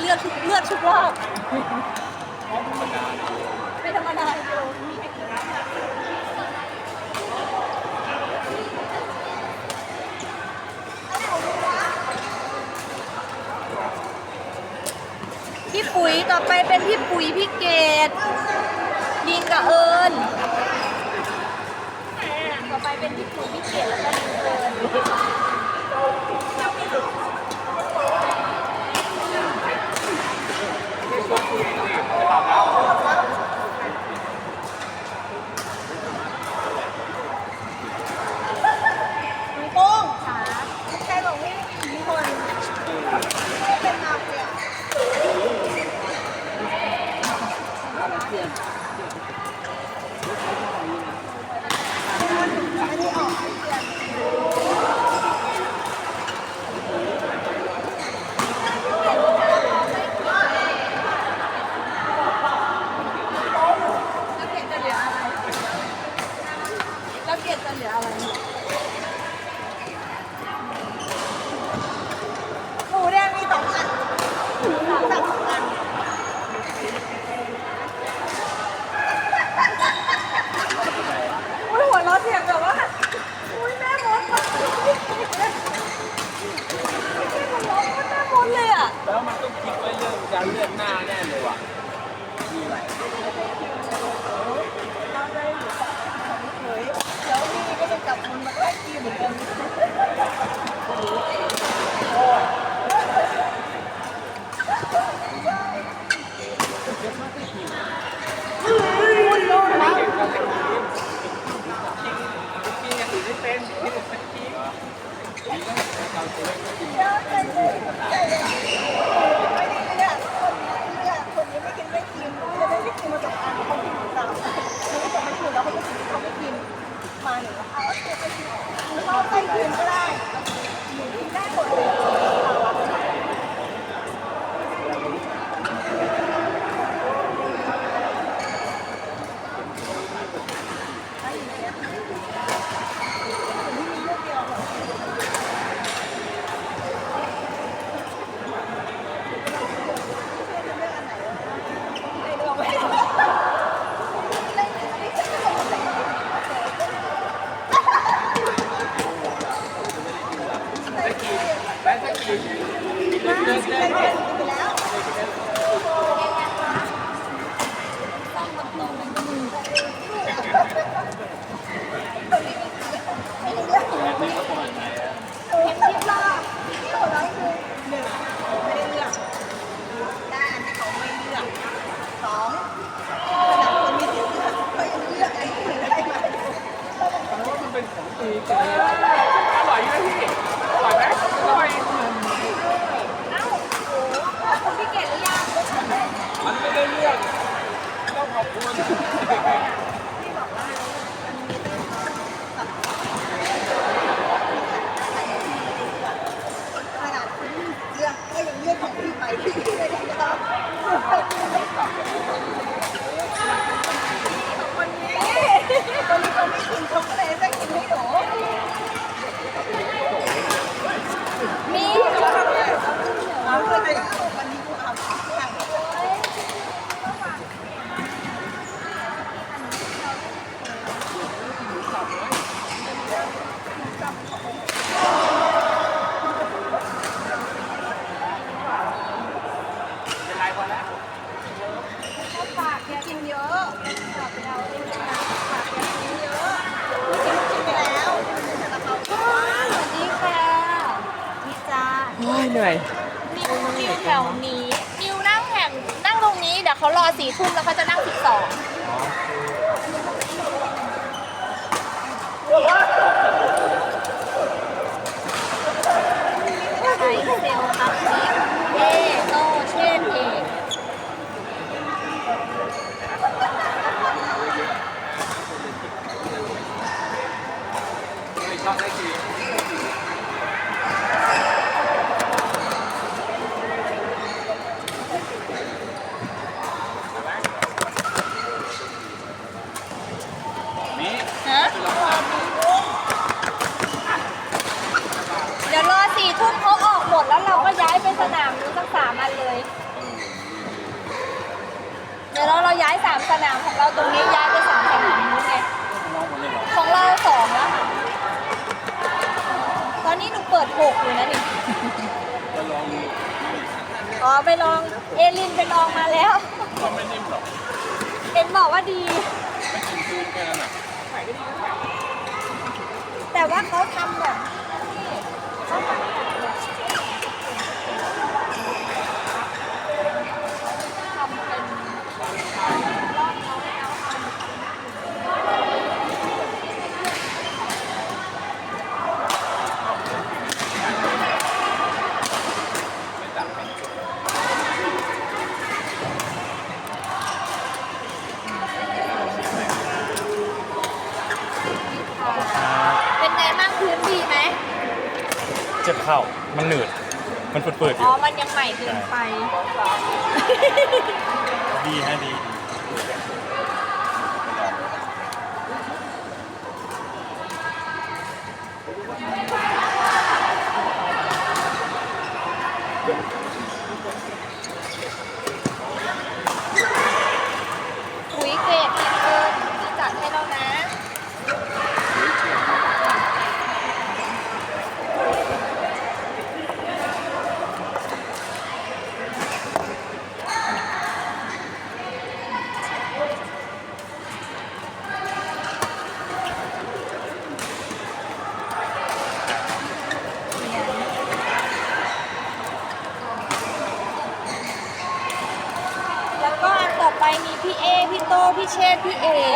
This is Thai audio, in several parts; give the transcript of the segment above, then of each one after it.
เลือดทุกเลือดชุกรอบไม่ธรรมดาพี่ปุ๋ยต่อไปเป็นพี่ปุ๋ยพี่เกดดีกับเอิญต่อไปเป็นพี่ปุ๋ยพี่เกดแล้ว いいね。 เราตรงนี้ย้ายไปสามสนามนู้นไงของเราสองแล้วค่ะ ตอนนี้หนูเปิดหกอยู่นะนี่อ๋อไปลองเอลินไปลองมาแล้วก็ไม่นิ่มหรอกเอ็นบอกว่าดีไม่ถึงตื้นแค่ะแต่ว่าเขาทำแบบเขาทำ จ็บเข่า มันหนืด มันเปืดอยๆอ๋อมันยังใหม่เกินไป ดีฮะดี พี่เอก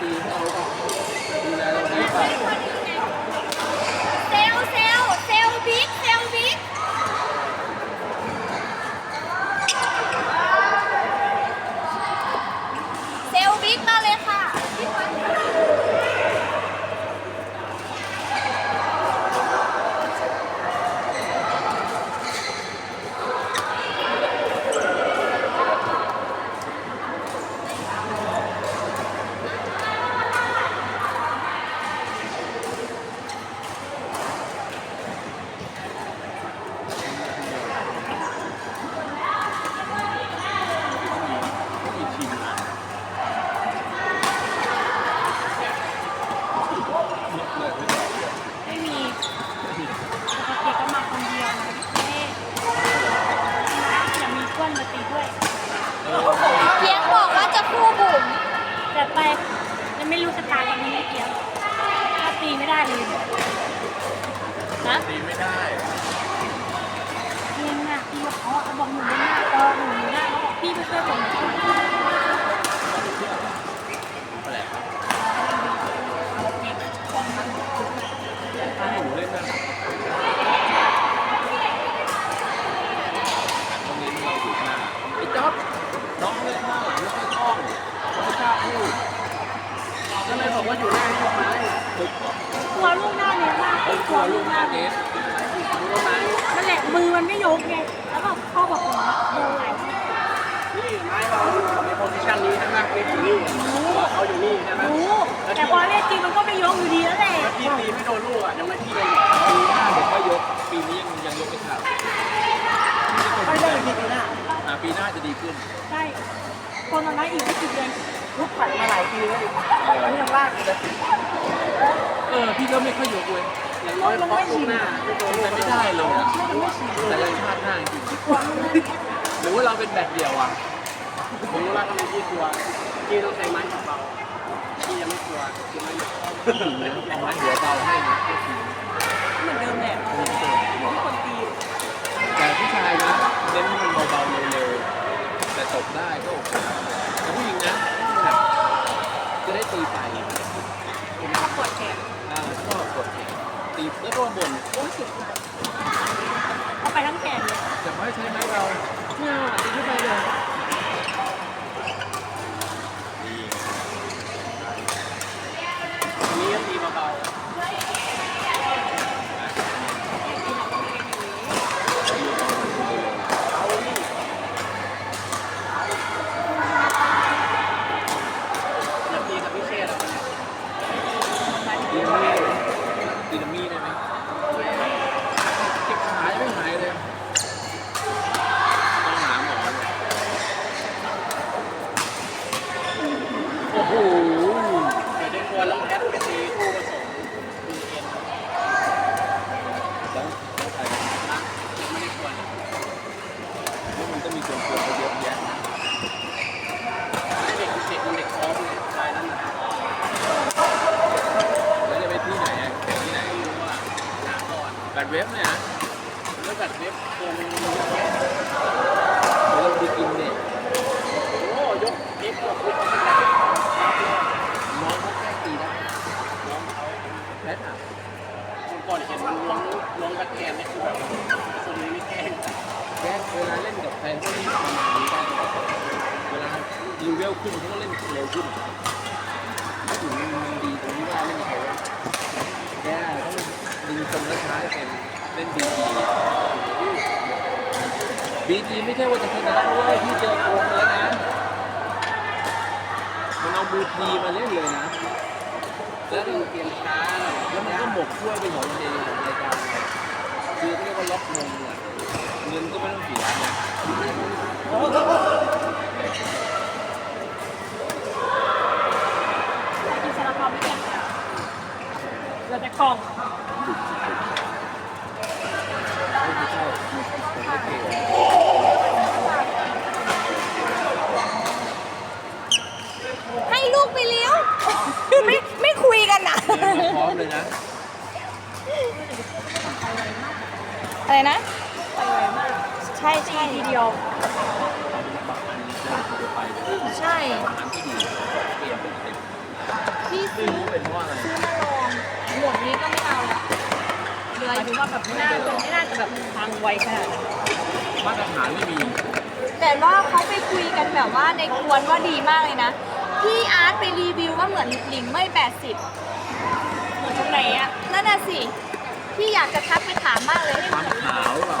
Di awal tahun. ล่างอีกเออพี่ก็ไม่ค่อยอยู่เว้ยอย่ต้อยเพราะลูกหนแต่ไม่ได้เลยอะแต่ละชาติหน้าจริงหรือว่าเราเป็นแบบเดียวอะผมรู้ว่าทำไมพี่กลัวพี่ต้องใส่ไม้เบาพี่ยังไม่กลัวคือไม่เอาไม้หัวเบาให้นะเหมือนเดิมแหละคนตีแต่ผู้ชายนะเน้นให้มันเบาๆเร็วๆแต่ตบได้ก็โอเคแต่ผู้หญิงนะ จะได้ตีไปปวดแขนอ่าชอบกดตีแล้วก็มาบ่นโอ้ยสุดท้ายเอาไปทั้งแขนเลยจะไม่ใช้ไม้เราเนี่ยตีขึ้นไปเลยอันนี้ก็ตีเบาๆเอาดิเริ่มตีกับพี่เชษแล้วเนี่ยตีดัมมี่ตีดัมมี่ได้ไหมเจ็บขายังไม่หายเลย ต้องหาหมอเลยโอ้โหเดี๋ยวได้ควรแล้วแพทย์ไปตีคู่ผสมดีเอ็นแล้วแล้วใครนะยังไม่ได้ควร เพราะมันก็มีคนควรเยอะแยะเด็กเด็กมันเด็กพร้อมไงรายนั้นนะแล้วจะไปที่ไหนอะแข่งที่ไหนไม่รู้ว่าหาก่อนแบดเว็บเนี่ยนะแล้วแบดเว็บตัวมันเยอะแยะเดี๋ยวเราไปกินเนี่ยโอ้ยกเอฟยกยกน้องเขาแค่ตีได้น้องเขาแพทอะคนก่อนเห็นมันล้วงล้วงกระแกนนี่คือแบบคนนี้ไม่แกล้งแกเวลาเล่น แฟนก็รีบประมาณนี้ได้เวลารีเวลขึ้นเขาก็เล่นเร็วขึ้นถ้าถึงมันดีตรงที่ว่าเล่นเขาอะแกต้องดึงตรงและช้าเป็นเล่นดีบีจีไม่ใช่ว่าจะชนะเพราะว่าที่เจอโกงแล้วนะมันเอาบูทีมาเล่นเลยนะแล้วมันเกมช้าแล้วมันก็หมกช่วยเป็นของมันเองของรายการคือเรียกว่าล็อกเงินอะ เงินก็ไม่ต้องเสียนะกินซาลาเปาไม่เป็นเหลือแต่กล่องให้ลูกไปเลี้ยว ไม่ไม่คุยกันนะเดินพร้อมเลยนะ อะไรนะ ใช่ใช่ทีเดียวบางอันจะไปเลยใช่บางอันที่ดีเปลี่ยนเป็นเต็มพี่ไม่ซื้อรู้เป็นเพราะอะไรซื้อมาลองหมวกนี้ก็ไม่เอาละเหลืหอมายถึงว่าแบบไม่น่าจะไม่น่าจะแบบพังไวขนาดนั้นมาตรฐานไม่มีแต่ว่าเขาไปคุยกันแบบว่าในกวนว่าดีมากเลยนะ พี่อาร์ตไปรีวิวว่าเหมือนหลิงไม่80เหมือนตรงไหนอะนั่นน่ะสิ พี่อยากจะทักไปถามมากเลยความขาวหรือเปล่า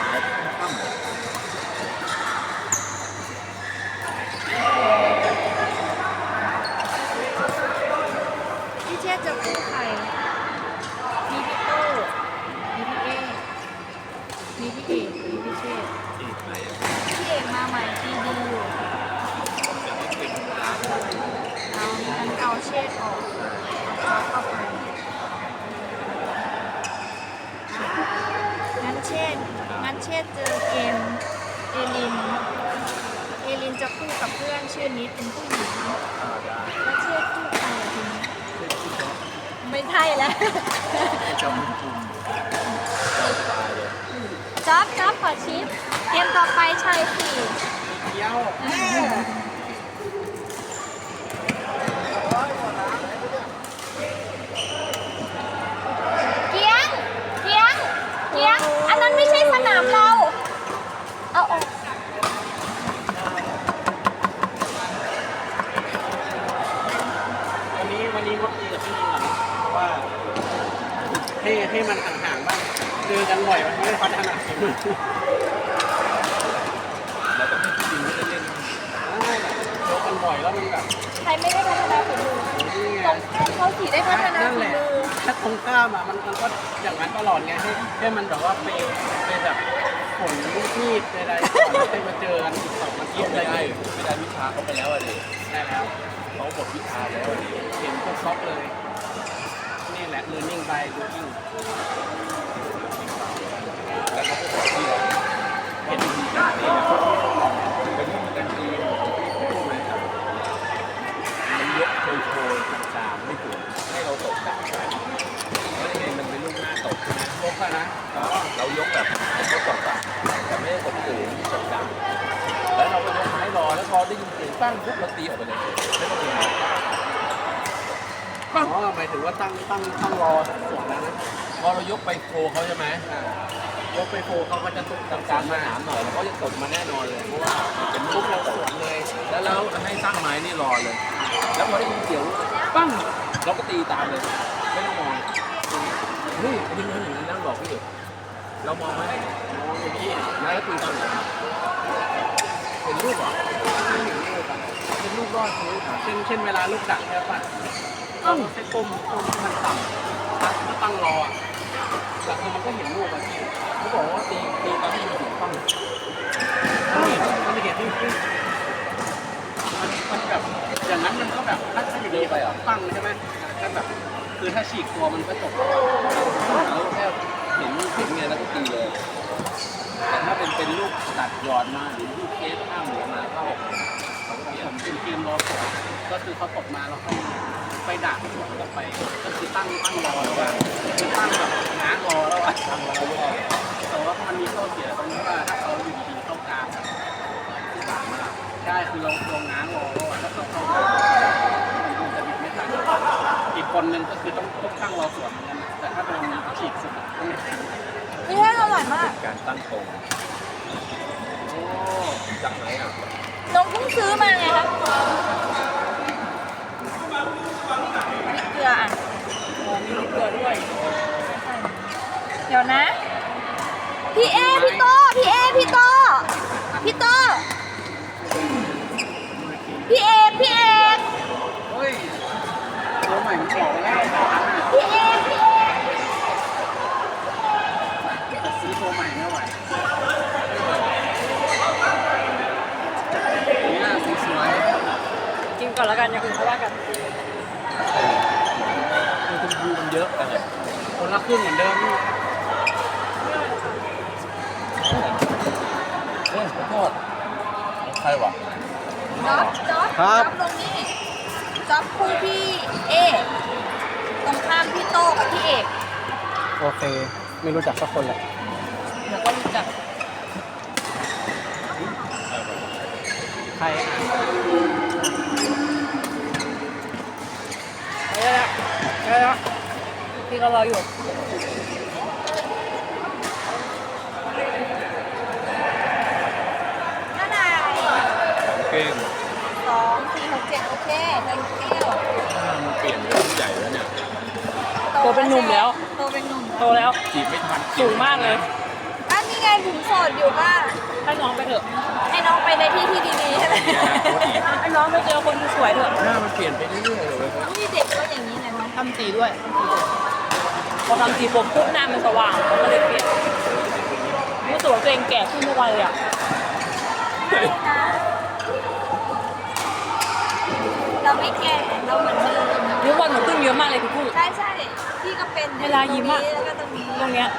จะมุมจุ่มสบายเลยจ๊อบจ๊อบขอชิปเกมต่อไปชายสี่เที่ยวเกียงเกียงเกียงอันนั้นไม่ใช่สนามเรา เอาออก วันนี้วันนี้งดตีกับพี่นิงก่อนนะเพราะว่า ให้มันห่างๆบ้างเจอกันบ่อยมันไม่ได้พัฒนาฝีมือแล้วก็ให้พี่นิงได้เล่นได้แบบเจอกันบ่อยแล้วมันแบบใครไม่ได้พัฒนาฝีมือนี่ไงตรงข้ามเขาสีได้พัฒนานั่นฝีแหละมือถ้าตรงข้ามอะมันมันก็อย่างนั้นตลอดไงให้ให้มันแบบว่าไปไปแบบผลมีดใดๆก่อนแล้วไปมาเจอกันอีกสองอาทิตย์อะไรอย่างเงี้ยไม่ได้วิชาเขาไปแล้วอะดิได้แล้วเขาหมดวิชาแล้วอะดิเห็นพวกช็อกเลย นี่แหละ learning by doing แต่เขาก็บอกพี่แล้วเป็นเรื่องกันดีพูดไหมมันยกโชยโชยต่างๆไม่ถูกให้เราตกต่ำไม่ได้มันเป็นลูกหน้าตกใช่ไหมยกนะเรายกแบบยกตกต่ำแต่ไม่ได้ตกสูงตกต่ำแล้วเราไปยกไม้รอแล้วพอได้ยินเสียงปั้งปุ๊บเราตีออกไปเลยไม่ต้องมี อ๋อหมายถึงว่าตั้งตั้งตั้งรอส่วนนั้นนะพอเรายกไปโฟเขาใช่ไหมยกไปโฟเขาก็จะตุกทำการมาหามหน่อยแล้วก็จะตกมาแน่นอนเลยเพราะว่าเป็นลูกเราสวนเลย แล้วเราให้ตั้งไม้นี่รอเลย แล้วพอได้ยินเสียงปั้งเราก็ตีตามเลยไม่ต้องมองเฮ้ยยิงนั้นอย่างนั้นนั่งบอกพี่อยู่เรามองไหมมองอย่างนี้แล้วตีตอนไหนเห็นรูปเหรอเป็นรูปรอดเช่นเช่นเวลาลูกดักใช่ปะ ต้องใช้กลมกลมมันต่ำตั้งตั้งรออะแต่คือมันก็เห็นลูกอะพี่เขาบอกว่าตีตีตอนที่ยินเสียงปั้งมันจะเห็นที่มันมันแบบอย่างนั้นมันก็แบบถ้าถ้าอยู่ดีไปอะตั้งใช่ไหมถ้าแบบคือถ้าฉีกตัวมันก็จบแล้วแค่เห็นเห็นไงแล้วก็ตีเลยแต่ถ้าเป็นเป็นลูกตัดหยอดมาหรือลูกเคสข้ามหัวมาเข้าหกเขาก็เปลี่ยผมเป็นทีมรอสวนก็คือเขาตกมาแล้วเขาไปดักสวนกลับไป ก็คือตั้งตั้งรอแล้วว่าคือตั้งแบบง้างรอแล้วว่าตั้งรอแล้วแต่ว่ามันมีข้อเสียตรงที่ว่าถ้าเขาอยู่ดีๆเข้ากลางที่สามมาใช่คือเราเราง้างรอแล้วอะแล้วเขาเข้ามามันจะบิดไม่ทันอีกคนนึงก็คือต้องต้องตั้งรอสวนเหมือนกันนะแต่ถ้าโดนฉีกสุดต้องไม่ทันนี่ให้อร่อยมาก การตั้งตรงโอ้จากไหนอะ น้องเพิ่งซื้อมาไงคะพริกเกลืออะมีลูกเกลือด้วย เดี๋ยวนะ พี่เอ พี่โต พี่เอ พี่โต พี่โต พี่เอ พี่เอเฮ้ยตัวใหม่มันออกแล้ว พี่เอ พี่เอ แต่ซื้อตัวใหม่ไม่ไหวเนี่ยสวย กินก่อนแล้วกันอย่างอื่นเขาว่ากันคือคุณครูมันเยอะกันเลยๆคนละครึ่งเหมือนเดิมนี่เฮ้ยขอโทษของใครวะจ๊อบจ๊อบครับ จ๊อบลงนี่จ๊อบคู่พี่เอตรงข้ามพี่โตกับพี่เอกโอเค ไม่รู้จักสักคนเลยเดี๋ยวก็รู้จักใครอ่า พี่ก็รออยู่นั่นไหนเก่งสองสี่หกเจ็ดโอเคเงินเที่ยวหน้ามันเปลี่ยนเป็นผู้ใหญ่แล้วเนี่ยโตเป็นหนุ่มแล้ว โตเป็นหนุ่มโตแล้ว จีบไม่ทันสูงมากเลยอะนี่ไงบุ๋มโสดอยู่ป่ะให้น้องไปเถอะให้น้องไปในที่ที่ดีๆใช่ไหมให้น้องไปเจอคนสวยเถอะหน้ามันเปลี่ยนไปเรื่อยๆเลยเว้ยนี่เด็กก็อย่างนี้นะน้อง ทำสีด้วยพอทำสีผมปุ๊บหน้ามันสว่างมันก็เลยเปลี่ยนรู้สึกว่าตัวเองแก่ขึ้นทุกวันเลยอะไม่นะเราไม่แก่เราเหมือนเดิมทุกวันหนูขึ้นเยอะมากเลยพี่พูด ใช่ใช่พี่ก็เป็นเวลายิ้มอะ ตรงนี้แล้วก็ตรงนี้ตรงเนี้ย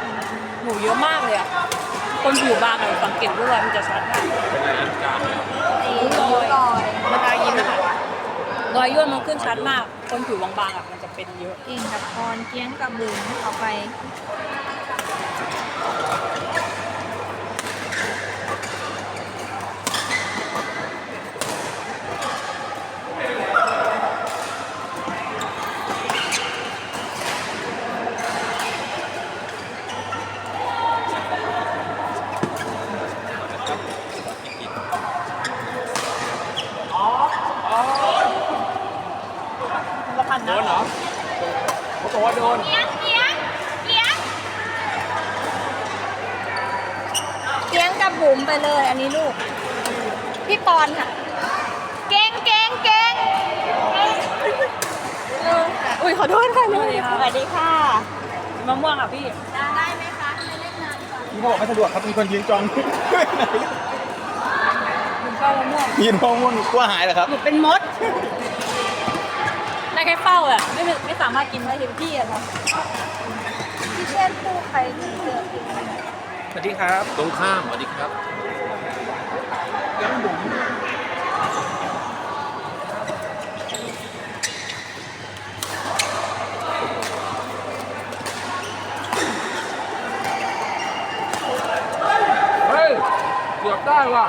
หนูเยอะมากเลยอะ คนผิวบางอะสังเกตด้วยมันจะชัดมากเป็นอะไรอันการเนี่ยไอ้ริ้วรอยเวลายิ้มนะคะรอยย่นมันขึ้นชัดมาก คนผิวบางๆอะมันจะ เป็นเยอะกิ่งกับพรเกี้ยงกับบุ๋มเอาไป ละพันโดนะนเหรอเขาบอกว่าโดนเกี้ยงเกี้ยงเกี้ยงเกี้ยงกับบุ๋มไปเลย อันนี้ลูก พี่ปอนค่ะเก่งเก่งเก่งเก่งอุ้ยขอโทษค่ะสวัสดีค่ะสวัสดีค่ะมะม่วงอะพี่ ได้ไหมคะไม่เล่นนานก่อนพี่บอกไม่สะดวกครับมีคนยืนจองหนูก็มะม่วงยืนมองม่วงกลัวหายเหรอครับ หนูเป็นมดได้ แค่เฝ้าอะไม่เป็นไม่สามารถกินได้เต็มที่อะค่ะพี่เช่นคู่ใครที่เจอพี่สวัสดีครับตรงข้ามสวัสดีครับก๊งบุ๋มเฮ้ยเกือบได้ว่ะ